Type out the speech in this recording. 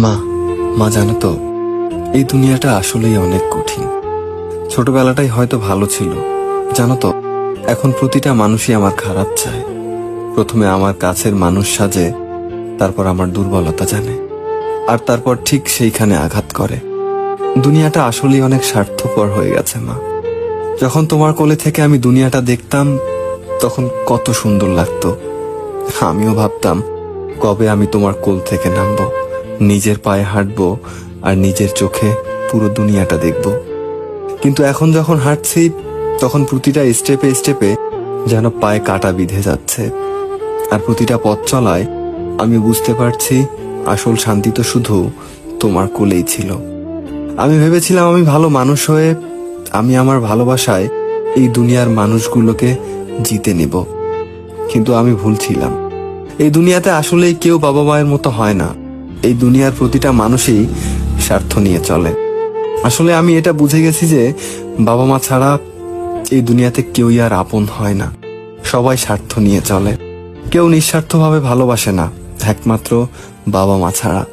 মা মা জানো তো, এই দুনিয়াটা আসলেই অনেক কঠিন। ছোটবেলাটাই হয়তো ভালো ছিল। জানো তো, এখন প্রতিটা মানুষই আমার খারাপ চায়। প্রথমে আমার কাছের মানুষ সাজে, তারপর আমার দুর্বলতা জানে। আর তারপর ঠিক সেইখানে আঘাত করে। দুনিয়াটা আসলেই অনেক স্বার্থপর হয়ে গেছে, মা। যখন তোমার কোলে থেকে আমি দুনিয়াটা দেখতাম, তখন কত সুন্দর লাগতো। আমিও ভাবতাম, কবে আমি তোমার কোল থেকে নামবো? নিজের পায়ে হাঁটবো আর নিজের চোখে পুরো দুনিয়াটা দেখব। কিন্তু এখন যখন হাঁটছি, তখন প্রতিটা স্টেপে স্টেপে যেন পায়ে কাটা বিঁধে যাচ্ছে। আর প্রতিটা পথ চলায় আমি বুঝতে পারছি আসল শান্তি তো শুধু তোমার কোলেই ছিল। আমি ভেবেছিলাম আমি ভালো মানুষ হয়ে আমি আমার ভালোবাসায় এই দুনিয়ার মানুষগুলোকে জিতে নিব। কিন্তু আমি ভুল ছিলাম। এই দুনিয়াতে আসলেই কেউ বাবা মায়ের মতো হয় না। এই দুনিয়ার প্রতিটা মানুষই স্বার্থ নিয়ে চলে। আসলে আমি এটা বুঝে গেছি যে বাবা মা ছাড়া এই দুনিয়াতে কেউই আর আপন হয় না। সবাই স্বার্থ নিয়ে চলে। কেউ নিঃস্বার্থভাবে ভালোবাসে না, একমাত্র বাবা মা ছাড়া।